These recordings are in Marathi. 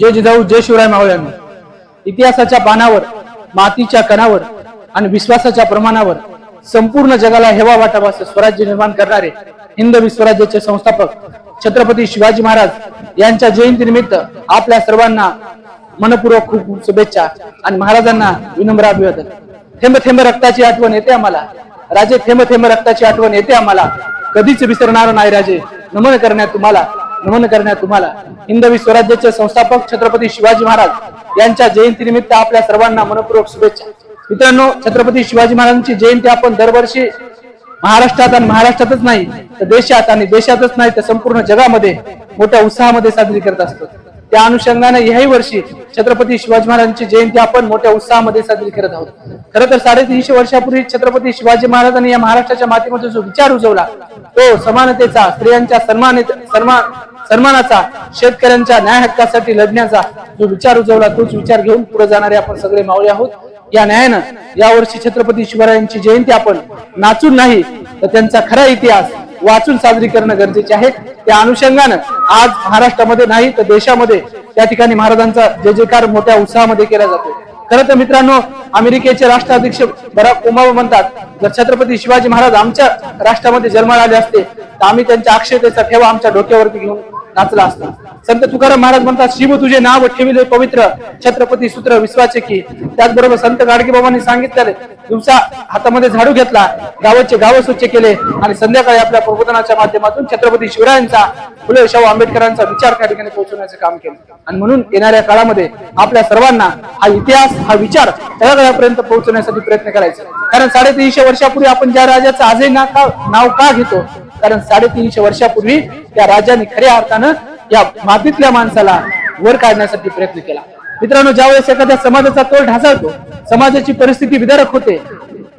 जय जिजाऊ जय शिवराय मावळ्यांना इतिहासाच्या पानावर मातीच्या कणावर आणि विश्वासाच्या प्रमाणावर संपूर्ण जगाला हेवा वाटावा असं स्वराज्य निर्माण करणारे हिंदवी स्वराज्याचे संस्थापक छत्रपती शिवाजी महाराज यांच्या जयंती निमित्त आपल्या सर्वांना मनपूर्वक खूप खूप शुभेच्छा आणि महाराजांना विनम्र अभिवादन. थेंब थेंब रक्ताची आठवण येते आम्हाला. राजे थेंब थेंब रक्ताची आठवण येते आम्हाला. कधीच विसरणार नाही राजे. नमन करण्यात तुम्हाला नमन करण्यात तुम्हाला. हिंदवी स्वराज्याचे संस्थापक छत्रपती शिवाजी महाराज यांच्या जयंती निमित्त आपल्या सर्वांना मनपूर्वक शुभेच्छा. मित्रांनो छत्रपती शिवाजी महाराजांची जयंती आपण दरवर्षी महाराष्ट्रात आणि महाराष्ट्रातच नाही तर देशात आणि देशातच नाही तर संपूर्ण जगामध्ये मोठ्या उत्साहामध्ये साजरी करत असतो. त्या अनुषंगाने याही वर्षी छत्रपती शिवाजी महाराजांची जयंती आपण मोठ्या उत्साहामध्ये साजरी करत आहोत. खरं तर साडेतीनशे वर्षापूर्वी छत्रपती शिवाजी महाराजांनी या महाराष्ट्राच्या मातीमध्ये जो विचार उजवला तो समानतेचा स्त्रियांच्या सन्मानित सन्मान सन्मानाचा शेतकऱ्यांच्या न्याय हक्कासाठी लढण्याचा जो विचार उजवला तोच विचार घेऊन पुढे जाणारे आपण सगळे मावळे आहोत. या न्यायानं यावर्षी छत्रपती शिवरायांची जयंती आपण नाचून नाही तर त्यांचा खरा इतिहास वाचून साजरी करणं गरजेचे आहे. त्या अनुषंगानं आज महाराष्ट्रामध्ये नाही तर देशामध्ये त्या ठिकाणी महाराजांचा जय जयकार मोठ्या उत्साहामध्ये केला जातो खरं तर मित्रांनो अमेरिकेचे राष्ट्राध्यक्ष बराक ओबामा म्हणतात जर छत्रपती शिवाजी महाराज आमच्या राष्ट्रामध्ये जन्माला आले असते तर आम्ही त्यांच्या अक्षयतेचा ठेवा आमच्या डोक्यावरती घेऊन नाचला असता. संत तुकाराम महाराज म्हणतात शिव तुझे नाव ठेविले पवित्र छत्रपती सूत्र विश्वाचे की. त्याचबरोबर संत गाडगे बाबांनी सांगितले दिवसा हातामध्ये झाडू घेतला गावाचे गाव स्वच्छ केले आणि संध्याकाळी आपल्या प्रबोधनाच्या माध्यमातून छत्रपती शिवरायांचा फुले शाहू आंबेडकरांचा विचार त्या ठिकाणी पोहोचवण्याचे काम केले. आणि म्हणून येणाऱ्या काळामध्ये आपल्या सर्वांना हा इतिहास हा विचार तळागाळापर्यंत पोहोचवण्यासाठी प्रयत्न करायचा कारण साडेतीनशे वर्षापूर्वी आपण ज्या राजाचं आजही नाव का घेतो कारण साडेतीनशे वर्षापूर्वी त्या राजाने खऱ्या अर्थानं या मातीतल्या माणसाला वर काढण्यासाठी प्रयत्न केला. मित्रांनो ज्यावेळेस एखाद्या समाजाचा तोल ढासळतो समाजाची परिस्थिती विदारक होते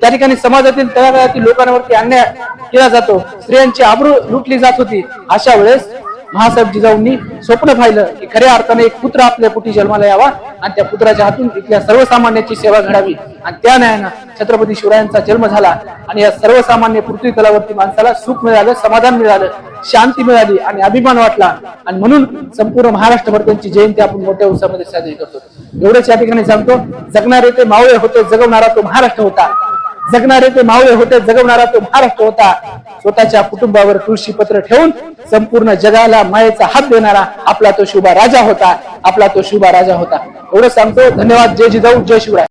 त्या ठिकाणी समाजातील तळागाळातील लोकांवरती अन्याय केला जातो स्त्रियांची आबरू लुटली जात होती अशा वेळेस महासाहेब जिजाऊंनी स्वप्न पाहिलं की खऱ्या अर्थाने एक पुत्र आपल्या पोटी जन्माला यावा आणि त्या पुत्राच्या हातून इथल्या सर्वसामान्याची सेवा घडावी. आणि त्या न्यायानं छत्रपती शिवरायांचा जन्म झाला आणि या सर्वसामान्य पृथ्वी तलावरती माणसाला सुख मिळालं समाधान मिळालं शांती मिळाली आणि अभिमान वाटला. आणि म्हणून संपूर्ण महाराष्ट्रभर त्यांची जयंती आपण मोठ्या उत्साहामध्ये साजरी करतो. एवढंच या ठिकाणी सांगतो जगणारे ते मावळे होते जगवणारा तो महाराष्ट्र होता. जगणारे ते मावळे होते जगवणारा तो महाराष्ट्र होता. स्वतःच्या कुटुंबावर तुळशी पत्र ठेवून संपूर्ण जगाला मायेचा हात देणारा आपला तो शुभा राजा होता. आपला तो शुभा राजा होता. एवढं सांगतो. धन्यवाद. जय जिजाऊ. जय शिवराय.